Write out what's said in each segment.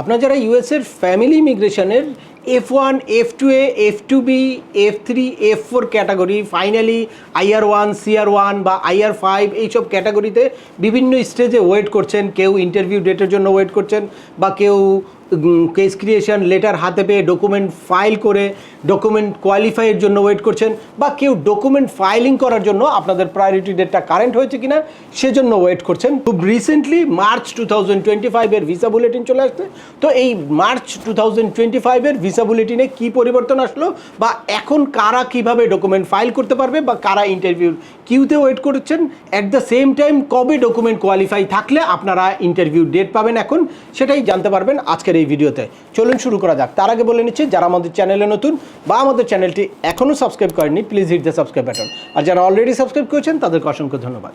আপনার যারা ইউএসের ফ্যামিলি ইমিগ্রেশনের F one F two A F two B F three F four category finally IR one CR one বা IR five এইসব ক্যাটাগরিতে বিভিন্ন স্টেজে ওয়েট করছেন, কেউ ইন্টারভিউ ডেটের জন্য ওয়েট করছেন বা কেউ কেস ক্রিয়েশন লেটার হাতে পেয়ে ডকুমেন্ট ফাইল করে ডকুমেন্ট কোয়ালিফাইয়ের জন্য ওয়েট করছেন বা কেউ ডকুমেন্ট ফাইলিং করার জন্য আপনাদের প্রায়োরিটি ডেটটা কারেন্ট হয়েছে কিনা সেজন্য ওয়েট করছেন। খুব recently March two thousand twenty ফাইভের ভিসা বুলেটিন চলে আসছে। তো এই মার্চ টু থাউজেন্ড টোয়েন্টি ফাইভের ভিসা বুলেটিনে কী পরিবর্তন আসলো বা এখন কারা কীভাবে ডকুমেন্ট ফাইল করতে পারবে বা কারা ইন্টারভিউ কিউতে ওয়েট করছেন? অ্যাট দ্য সেম টাইম কবে ডকুমেন্ট কোয়ালিফাই থাকলে আপনারা ইন্টারভিউ ডেট পাবেন এখন সেটাই জানতে পারবেন। আজকের এই ভিডিওতে। চলুন শুরু করা যাক। তার আগে বলে নিচ্ছি, যারা আমাদের চ্যানেলে নতুন বা আমাদের চ্যানেলটি এখনও সাবস্ক্রাইব করেননি please hit the subscribe button আর যারা অলরেডি সাবস্ক্রাইব করেছেন, তাদেরকে অসংখ্য ধন্যবাদ।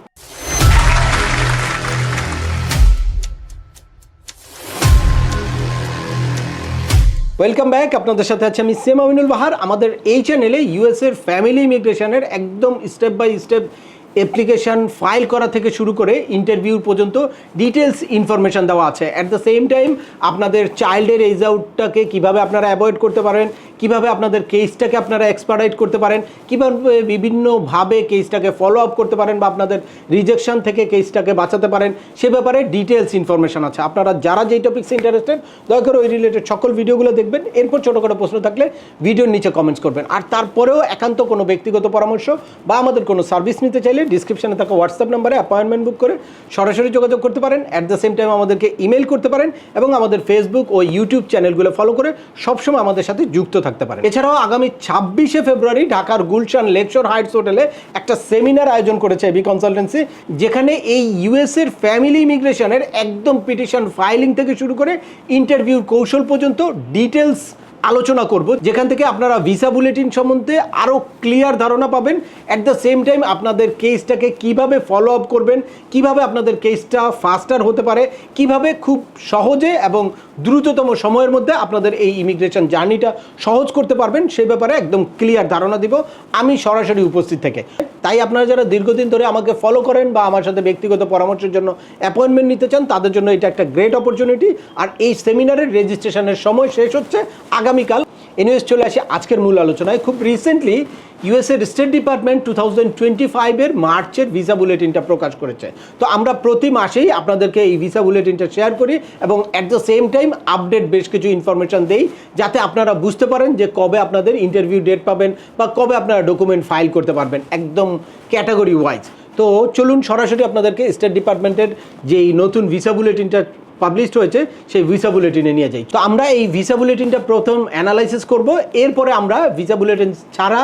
ওয়েলকাম ব্যাক আপনাদের সাথে আছে আমি সেম আমিনুল বাহার। আমাদের এই চ্যানেলে ইউএসের ফ্যামিলি ইমিগ্রেশনের একদম step by step application file করা থেকে শুরু করে ইন্টারভিউ পর্যন্ত ডিটেলস ইনফরমেশন দেওয়া আছে। অ্যাট দ্য সেম টাইম আপনাদের চাইল্ডের এজ আউটটাকে কীভাবে আপনারা অ্যাভয়েড করতে পারেন, কীভাবে আপনাদের কেসটাকে আপনারা এক্সপার্টাইট করতে পারেন, কীভাবে বিভিন্নভাবে কেসটাকে ফলো আপ করতে পারেন বা আপনাদের রিজেকশন থেকে কেসটাকে বাঁচাতে পারেন, সে ব্যাপারে ডিটেলস ইনফরমেশন আছে। আপনারা যারা যেই টপিক্সে ইন্টারেস্টেড দয়া করে ওই রিলেটেড সকল ভিডিওগুলো দেখবেন। এরপর ছোটো করে প্রশ্ন থাকলে ভিডিওর নিচে কমেন্টস করবেন। আর তারপরেও একান্ত কোনো ব্যক্তিগত পরামর্শ বা আমাদের কোনো সার্ভিস নিতে চাইলে ডিসক্রিপশনে থাকা হোয়াটসঅ্যাপ নাম্বারে অ্যাপয়েন্টমেন্ট বুক করে সরাসরি যোগাযোগ করতে পারেন। অ্যাট দ্য সেম টাইম আমাদেরকে ইমেল করতে পারেন এবং আমাদের ফেসবুক ও ইউটিউব চ্যানেলগুলো ফলো করে সবসময় আমাদের সাথে যুক্ত থাকতে পারেন। এছাড়াও আগামী ছাব্বিশে ফেব্রুয়ারি ঢাকার গুলশান লেকশোর হাইটস হোটেলে একটা সেমিনার আয়োজন করেছে এবি কনসালটেন্সি যেখানে এই ইউএসের ফ্যামিলি ইমিগ্রেশনের একদম পিটিশন ফাইলিং থেকে শুরু করে ইন্টারভিউ কৌশল পর্যন্ত ডিটেলস আলোচনা করব। যেখান থেকে আপনারা ভিসা বুলেটিন সম্বন্ধে আরও ক্লিয়ার ধারণা পাবেন। অ্যাট দ্য সেম টাইম আপনাদের কেসটাকে কীভাবে ফলো আপ করবেন, কীভাবে আপনাদের কেসটা ফাস্টার হতে পারে, কীভাবে খুব সহজে এবং দ্রুততম সময়ের মধ্যে আপনাদের এই ইমিগ্রেশন জার্নিটা সহজ করতে পারবেন, সেই ব্যাপারে একদম ক্লিয়ার ধারণা দিব। আমি সরাসরি উপস্থিত থেকে। তাই আপনারা যারা দীর্ঘদিন ধরে আমাকে ফলো করেন বা আমার সাথে ব্যক্তিগত পরামর্শের জন্য অ্যাপয়েন্টমেন্ট নিতে চান, তাদের জন্য এটা একটা গ্রেট অপরচুনিটি আর এই সেমিনারের রেজিস্ট্রেশনের সময় শেষ হচ্ছে আগামীকাল। এনওএস চলে আসে আজকের মূল আলোচনায়। খুব recently ইউএসএর state department two thousand twenty ফাইভের মার্চের ভিসা বুলেটিনটা প্রকাশ করেছে। তো আমরা প্রতি মাসেই আপনাদেরকে এই ভিসা বুলেটিনটা শেয়ার করি এবং at the same time update বেশ কিছু ইনফরমেশন দেই, যাতে আপনারা বুঝতে পারেন যে কবে আপনাদের ইন্টারভিউ ডেট পাবেন বা কবে আপনারা ডকুমেন্ট ফাইল করতে পারবেন একদম ক্যাটাগরি ওয়াইজ তো চলুন সরাসরি আপনাদেরকে স্টেট ডিপার্টমেন্টের যেই নতুন ভিসা বুলেটিনটা পাবলিশড হয়েছে, সেই ভিসা বুলেটিনে নিয়ে যাই। তো আমরা এই ভিসা বুলেটিনটা প্রথম অ্যানালাইসিস করব, এরপরে আমরা ভিসা বুলেটিন ছাড়া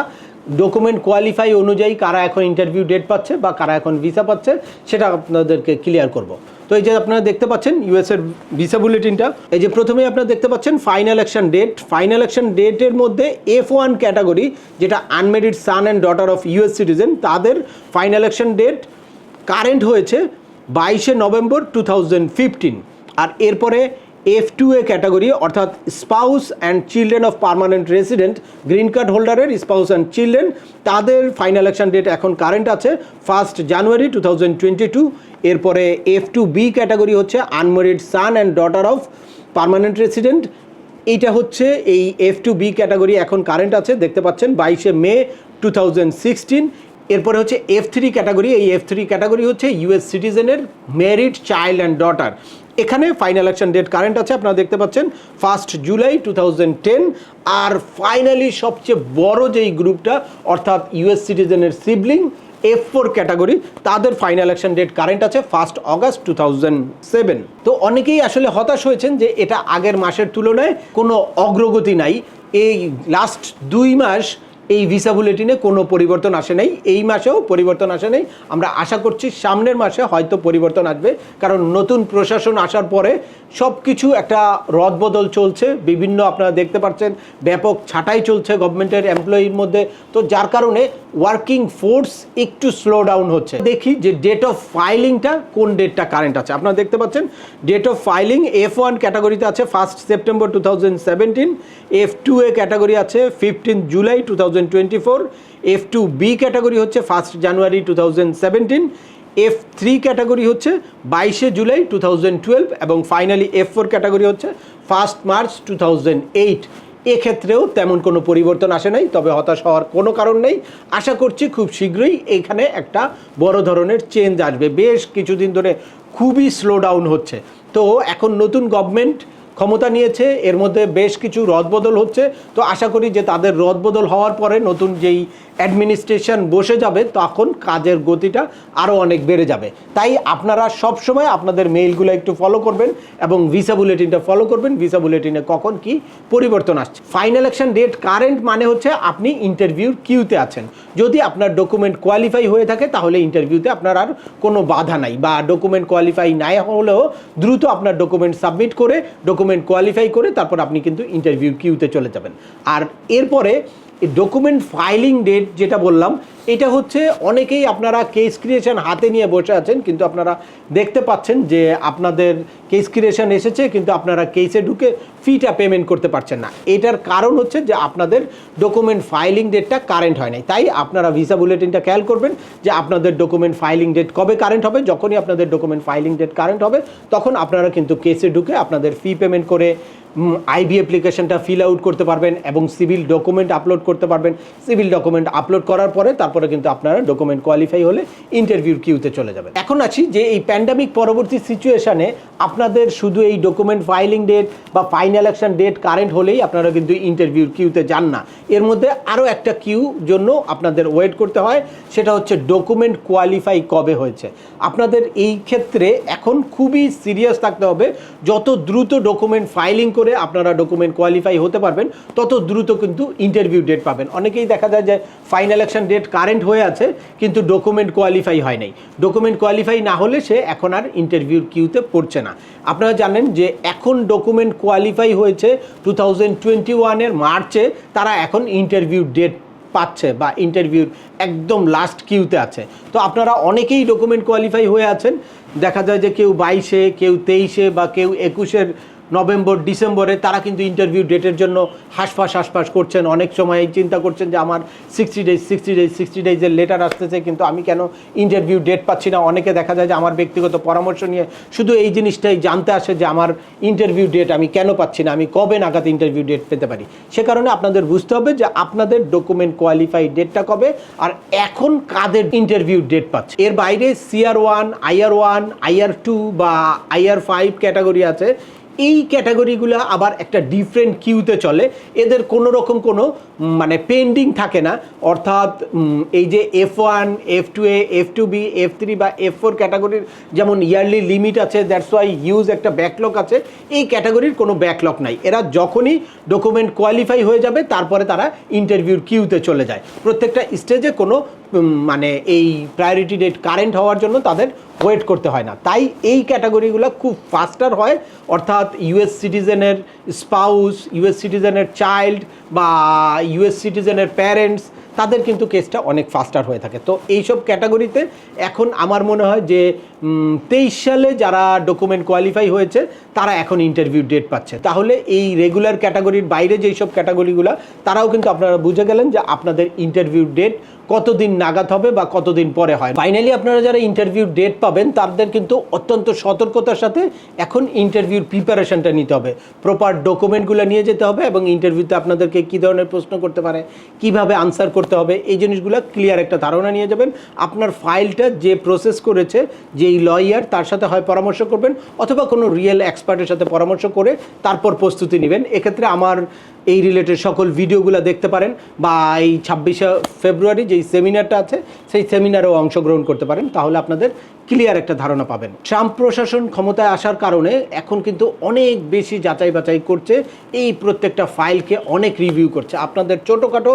ডকুমেন্ট কোয়ালিফাই অনুযায়ী কারা এখন ইন্টারভিউ ডেট পাচ্ছে বা কারা এখন ভিসা পাচ্ছে, সেটা আপনাদেরকে ক্লিয়ার করব। তো এই যে আপনারা দেখতে পাচ্ছেন ইউএসের ভিসা বুলেটিনটা এই যে প্রথমেই আপনারা দেখতে পাচ্ছেন final action date final action ডেটের মধ্যে এফ ওয়ান ক্যাটাগরি যেটা unmarried son and daughter of US citizen তাদের ফাইনাল অ্যাকশন ডেট কারেন্ট হয়েছে বাইশে নভেম্বর টু থাউজেন্ড ফিফটিন আর এরপরে এফ টু এ ক্যাটাগরি অর্থাৎ spouse and children of permanent resident green card হোল্ডারের স্পাউস অ্যান্ড চিলড্রেন তাদের final action date এখন current আছে first January two thousand twenty two এরপরে এফ টু বি ক্যাটাগরি হচ্ছে unmarried son and daughter of permanent resident এইটা হচ্ছে এই F two B category এখন কারেন্ট আছে, দেখতে পাচ্ছেন, বাইশে মে টু থাউজেন্ড সিক্সটিন এরপরে হচ্ছে এফ থ্রি ক্যাটাগরি এই এফ থ্রি ক্যাটাগরি হচ্ছে ইউএস সিটিজেনের মেরিড চাইল্ড অ্যান্ড ডটার এখানে ফাইনাল অ্যাকশন ডেট কারেন্ট আছে, আপনারা দেখতে পাচ্ছেন ফার্স্ট জুলাই টু আর ফাইনালি সবচেয়ে বড় যেই গ্রুপটা অর্থাৎ ইউএস সিটিজেনের সিবলিং এফ ফোর ক্যাটাগরি তাদের ফাইনাল অ্যাকশন ডেট কারেন্ট আছে ফার্স্ট অগাস্ট টু সেভেন তো অনেকেই আসলে হতাশ হয়েছেন যে এটা আগের মাসের তুলনায় কোনো অগ্রগতি নাই। এই লাস্ট দুই মাস এই ভিসা বুলেটিনে কোনো পরিবর্তন আসে নাই। এই মাসেও পরিবর্তন আসে নাই। আমরা আশা করছি সামনের মাসে হয়তো পরিবর্তন আসবে। কারণ নতুন প্রশাসন আসার পরে সব কিছু একটা রদবদল চলছে, বিভিন্ন আপনারা দেখতে পাচ্ছেন, ব্যাপক ছাঁটাই চলছে গভর্নমেন্টের এমপ্লয়ির মধ্যে। তো যার কারণে ওয়ার্কিং ফোর্স একটু স্লো ডাউন হচ্ছে। দেখি যে ডেট অফ ফাইলিংটা কোন ডেটটা কারেন্ট আছে। আপনারা দেখতে পাচ্ছেন date of filing F one ক্যাটাগরিতে আছে first September two thousand seventeen F two A category আছে fifteen July two thousand twenty four F two B category হচ্ছে first January two thousand seventeen F three category হচ্ছে বাইশে July two thousand twelve এবং finally F four category হচ্ছে first March two eight এক্ষেত্রেও তেমন কোনো পরিবর্তন আসে নাই, তবে হতাশ হওয়ার কোনো কারণ নেই। আশা করছি খুব শীঘ্রই এখানে একটা বড় ধরনের চেঞ্জ আসবে। বেশ কিছুদিন ধরে খুবই স্লো ডাউন হচ্ছে। তো এখন নতুন গভর্নমেন্ট ক্ষমতা নিয়েছে, এর মধ্যে বেশ কিছু রদবদল হচ্ছে। তো আশা করি যে তাদের রদবদল হওয়ার পরে নতুন যেই অ্যাডমিনিস্ট্রেশন বসে যাবে, তখন কাজের গতিটা আরও অনেক বেড়ে যাবে। তাই আপনারা সব সময় আপনাদের মেইলগুলো একটু ফলো করবেন এবং ভিসা বুলেটিনটা ফলো করবেন। ভিসা বুলেটিনে কখন কি পরিবর্তন আসছে। ফাইনাল ইলেকশন ডেট কারেন্ট মানে হচ্ছে আপনি ইন্টারভিউর কিউতে আছেন। যদি আপনার ডকুমেন্ট কোয়ালিফাই হয়ে থাকে, তাহলে ইন্টারভিউতে আপনার আর কোনো বাধা নাই বা ডকুমেন্ট কোয়ালিফাই নাই হলেও দ্রুত আপনার ডকুমেন্ট সাবমিট করে ডকুমেন্ট কোয়ালিফাই করে তারপর আপনি কিন্তু ইন্টারভিউ কিউতে চলে যাবেন। আর এরপরে ডকুমেন্ট ফাইলিং ডেট যেটা বললাম, এটা হচ্ছে অনেকেই আপনারা কেস ক্রিয়েশন হাতে নিয়ে বসে আছেন, কিন্তু আপনারা দেখতে পাচ্ছেন যে আপনাদের কেস ক্রিয়েশন এসেছে, কিন্তু আপনারা কেসে ঢুকে ফিটা পেমেন্ট করতে পারছেন না। এটার কারণ হচ্ছে যে আপনাদের ডকুমেন্ট ফাইলিং ডেটটা কারেন্ট হয় নাই। তাই আপনারা ভিসা বুলেটিনটা খেয়াল করবেন যে আপনাদের ডকুমেন্ট ফাইলিং ডেট কবে কারেন্ট হবে, যখনই আপনাদের ডকুমেন্ট ফাইলিং ডেট কারেন্ট হবে, তখন আপনারা কিন্তু কেসে ঢুকে আপনাদের ফি পেমেন্ট করে আইবি অ্যাপ্লিকেশনটা ফিল আউট করতে পারবেন এবং সিভিল ডকুমেন্ট আপলোড করতে পারবেন। সিভিল ডকুমেন্ট আপলোড করার পরে তারপরে কিন্তু আপনারা ডকুমেন্ট কোয়ালিফাই হলে ইন্টারভিউর কিউতে চলে যাবেন। এখন আছি যে এই প্যান্ডামিক পরবর্তী সিচুয়েশনে আপনাদের শুধু এই ডকুমেন্ট ফাইলিং ডেট বা ফাইনাল অ্যাকশন ডেট কারেন্ট হলেই আপনারা কিন্তু ইন্টারভিউর কিউতে যান না। এর মধ্যে আরও একটা কিউ জন্য আপনাদের ওয়েট করতে হয়, সেটা হচ্ছে ডকুমেন্ট কোয়ালিফাই কবে হয়েছে। আপনাদের এই ক্ষেত্রে এখন খুবই সিরিয়াস থাকতে হবে, যত দ্রুত ডকুমেন্ট ফাইলিং করে আপনারা ডকুমেন্ট কোয়ালিফাই হতে পারবেন, তত দ্রুত কিন্তু ইন্টারভিউ ডেট পাবেন। অনেকেই দেখা যায় যে ফাইনাল ইলেকশন ডেট কারেন্ট হয়ে আছে, কিন্তু ডকুমেন্ট কোয়ালিফাই হয় নাই। ডকুমেন্ট কোয়ালিফাই না হলে সে এখন আর ইন্টারভিউর কিউতে পড়ছে না। আপনারা জানেন যে এখন ডকুমেন্ট কোয়ালিফাই হয়েছে টু থাউজেন্ড টোয়েন্টি ওয়ানের মার্চে, তারা এখন ইন্টারভিউ ডেট পাচ্ছে বা ইন্টারভিউর একদম লাস্ট কিউতে আছে। তো আপনারা অনেকেই ডকুমেন্ট কোয়ালিফাই হয়ে আছেন। দেখা যায় যে কেউ বাইশে, কেউ তেইশে বা কেউ একুশের নভেম্বর, ডিসেম্বরে তারা কিন্তু ইন্টারভিউ ডেটের জন্য হাসফাস হাসফাস করছেন। অনেক সময় এই চিন্তা করছেন যে আমার sixty days sixty days sixty ডেজের letter আসতেছে, কিন্তু আমি কেন ইন্টারভিউ ডেট পাচ্ছি না? অনেকে দেখা যায় যে আমার ব্যক্তিগত পরামর্শ নিয়ে শুধু এই জিনিসটাই জানতে আসে যে আমার ইন্টারভিউ ডেট আমি কেন পাচ্ছি না? আমি কবে নাগাদ ইন্টারভিউ ডেট পেতে পারি? সে কারণে আপনাদের বুঝতে হবে যে আপনাদের ডকুমেন্ট কোয়ালিফাই ডেটটা কবে আর এখন কাদের ইন্টারভিউ ডেট পাচ্ছে। এর বাইরে CR one IR one IR two বা আইআর ফাইভ ক্যাটাগরি আছে। এই ক্যাটাগরিগুলো আবার একটা ডিফারেন্ট কিউতে চলে। এদের কোনো রকম কোনো মানে পেন্ডিং থাকে না। অর্থাৎ এই যে F one F two A F two B F three বা এফ ফোর ক্যাটাগরির যেমন ইয়ারলি লিমিট আছে দ্যাটস ওয়াই হিউজ একটা ব্যাকলগ আছে। এই ক্যাটাগরির কোনো ব্যাকলগ নাই। এরা যখনই ডকুমেন্ট কোয়ালিফাই হয়ে যাবে, তারপরে তারা ইন্টারভিউর কিউতে চলে যায়। প্রত্যেকটা স্টেজে কোনো মানে এই প্রায়োরিটি ডেট কারেন্ট হওয়ার জন্য তাদের ওয়েট করতে হয় না। তাই এই ক্যাটাগরিগুলো খুব ফাস্টার হয়, অর্থাৎ ইউএস সিটিজেনের স্পাউস ইউএস সিটিজেনের চাইল্ড বা ইউএস সিটিজেনের প্যারেন্টস তাদের কিন্তু কেসটা অনেক ফাস্টার হয়ে থাকে। তো এইসব ক্যাটাগরিতে এখন আমার মনে হয় যে তেইশ সালে যারা ডকুমেন্ট কোয়ালিফাই হয়েছে, তারা এখন ইন্টারভিউ ডেট পাচ্ছে। তাহলে এই রেগুলার ক্যাটাগরির বাইরে যেই সব ক্যাটাগরিগুলো তারাও কিন্তু আপনারা বুঝে গেলেন যে আপনাদের ইন্টারভিউ ডেট কতদিন নাগাদ হবে বা কতদিন পরে হয়। ফাইনালি আপনারা যারা ইন্টারভিউ ডেট পাবেন, তাদের কিন্তু অত্যন্ত সতর্কতার সাথে এখন ইন্টারভিউর প্রিপারেশনটা নিতে হবে। প্রপার ডকুমেন্টগুলো নিয়ে যেতে হবে এবং ইন্টারভিউতে আপনাদেরকে কী ধরনের প্রশ্ন করতে পারে, কীভাবে আনসার করতে হবে। এই জিনিসগুলো ক্লিয়ার একটা ধারণা নিয়ে যাবেন। আপনার ফাইলটা যে প্রসেস করেছে, যেই লয়ার তার সাথে হয় পরামর্শ করবেন, অথবা কোনো রিয়েল এক্সপার্টের সাথে পরামর্শ করে তারপর প্রস্তুতি নেবেন। এক্ষেত্রে আমার এই রিলেটেড সকল ভিডিওগুলো দেখতে পারেন বা এই ছাব্বিশে ফেব্রুয়ারি যেই সেমিনারটা আছে, সেই সেমিনারেও অংশগ্রহণ করতে পারেন। তাহলে আপনাদের ক্লিয়ার একটা ধারণা পাবেন। ট্রাম্প প্রশাসন ক্ষমতায় আসার কারণে এখন কিন্তু অনেক বেশি যাচাই বাছাই করছে। এই প্রত্যেকটা ফাইলকে অনেক রিভিউ করছে। আপনাদের ছোটোখাটো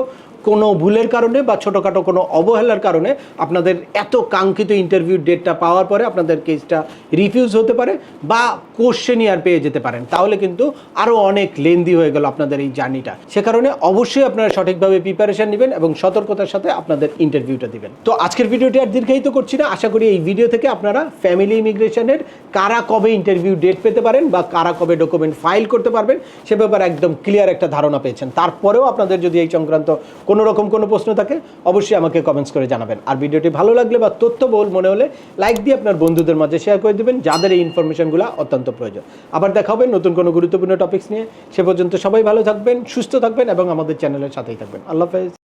কোনো ভুলের কারণে বা ছোটোখাটো কোনো অবহেলার কারণে আপনাদের এত কাঙ্ক্ষিত ইন্টারভিউ ডেটটা পাওয়ার পরে আপনাদের কেসটা রিফিউজ হতে পারে বা কোশ্চেনিয়ার পেয়ে যেতে পারেন। তাহলে কিন্তু আরও অনেক লেন্দি হয়ে গেল আপনাদের এই জার্নিটা সে কারণে অবশ্যই আপনারা সঠিকভাবে প্রিপারেশন নেবেন এবং সতর্কতার সাথে আপনাদের ইন্টারভিউটা দিবেন। তো আজকের ভিডিওটি আর দীর্ঘায়িত করছি না। আশা করি এই ভিডিও থেকে আপনারা ফ্যামিলি ইমিগ্রেশনের কারা কবে ইন্টারভিউ ডেট পেতে পারেন বা কারা কবে ডকুমেন্ট ফাইল করতে পারবেন, সে ব্যাপারে একদম ক্লিয়ার একটা ধারণা পেয়েছেন। তারপরেও আপনাদের যদি এই সংক্রান্ত কোনো রকম কোনো প্রশ্ন থাকে, অবশ্যই আমাকে কমেন্টস করে জানাবেন। আর ভিডিওটি ভালো লাগলে বা তথ্য বল মনে হলে লাইক দিয়ে আপনার বন্ধুদের মাঝে শেয়ার করে দেবেন, যাদের এই ইনফরমেশনগুলো অত্যন্ত প্রয়োজন। আবার দেখা হবে নতুন কোনো গুরুত্বপূর্ণ টপিক্স নিয়ে। সে পর্যন্ত সবাই ভালো থাকবেন, সুস্থ থাকবেন এবং আমাদের চ্যানেলের সাথেই থাকবেন। আল্লাহ হাফেজ।